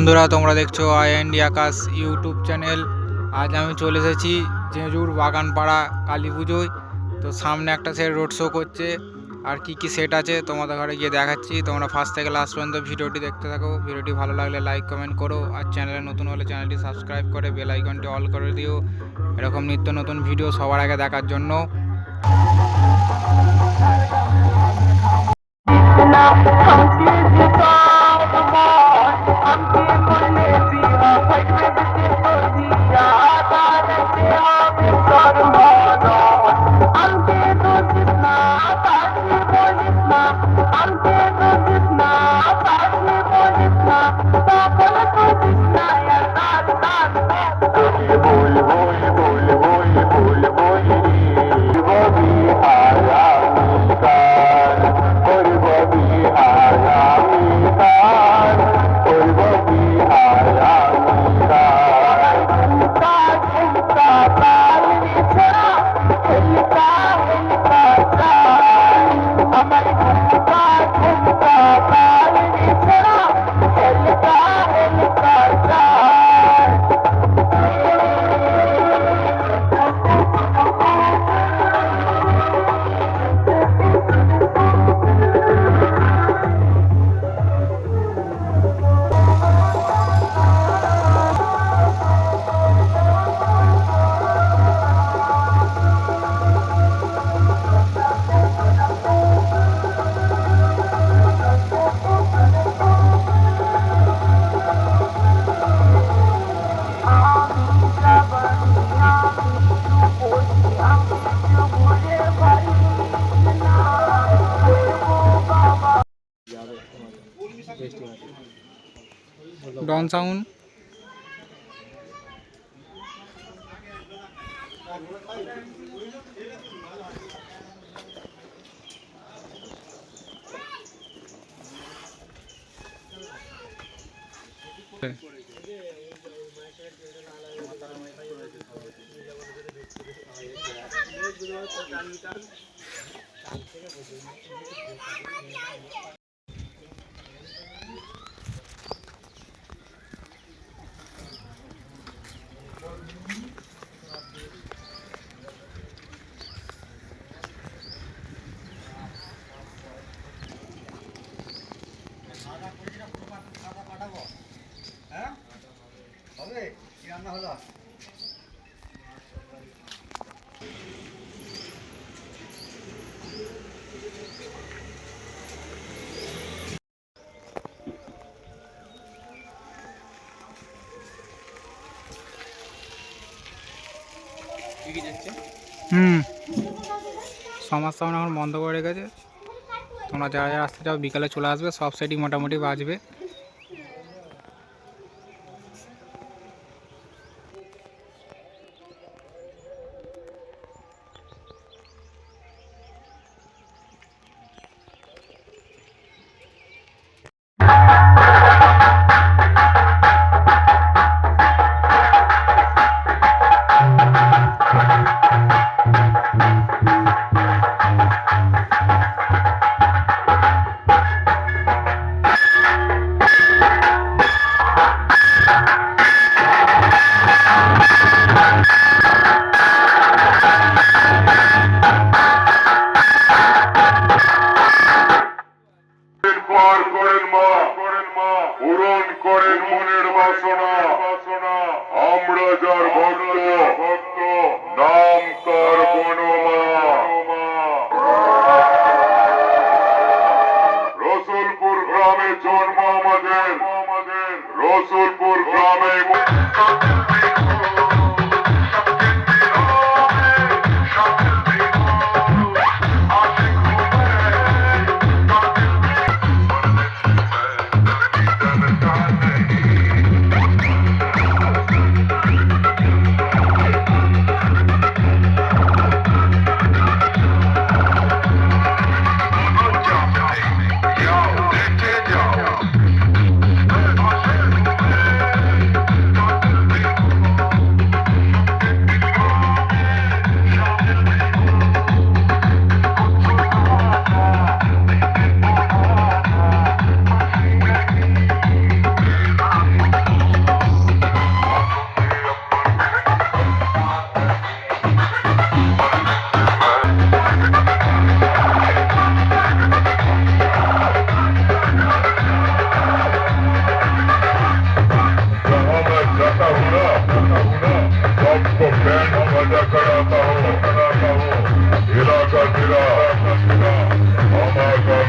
বন্ধুরা, তোমরা দেখছ I and Akash YouTube channel. আজ আমি চলে এসেছি জেজুর বাগানপাড়া কালী পুজোয়। তো সামনে একটা সেট রোড শো করছে। আর কি কি সেট আছে তোমাদের ঘরে গিয়ে দেখাচ্ছি। তোমরা ফার্স্ট থেকে লাস্ট পর্যন্ত ভিডিওটি দেখতে থাকো। ভিডিওটি ভালো লাগলে লাইক কমেন্ট করো। আর চ্যানেলে নতুন হলে চ্যানেলটি সাবস্ক্রাইব করে বেল আইকনটি অল করে দিও। এরকম নিত্য নতুন ভিডিও সবার আগে দেখার জন্য। डॉन साउंड ডন সাউন্ড হুম। সমাজ সাউন্ড এখন বন্ধ করে রেখেছে। তোমরা যারা যারা আসতে চাও বিকালে চলে আসবে সব সাইডই মোটামুটি বাজবে। করেন মনের বাসনা। আমরা যার ভক্ত ভক্ত, নাম তার বনমা। রসুলপুর গ্রামে জন্ম আমাদের। রসুলপুর গ্রামে Oh my God.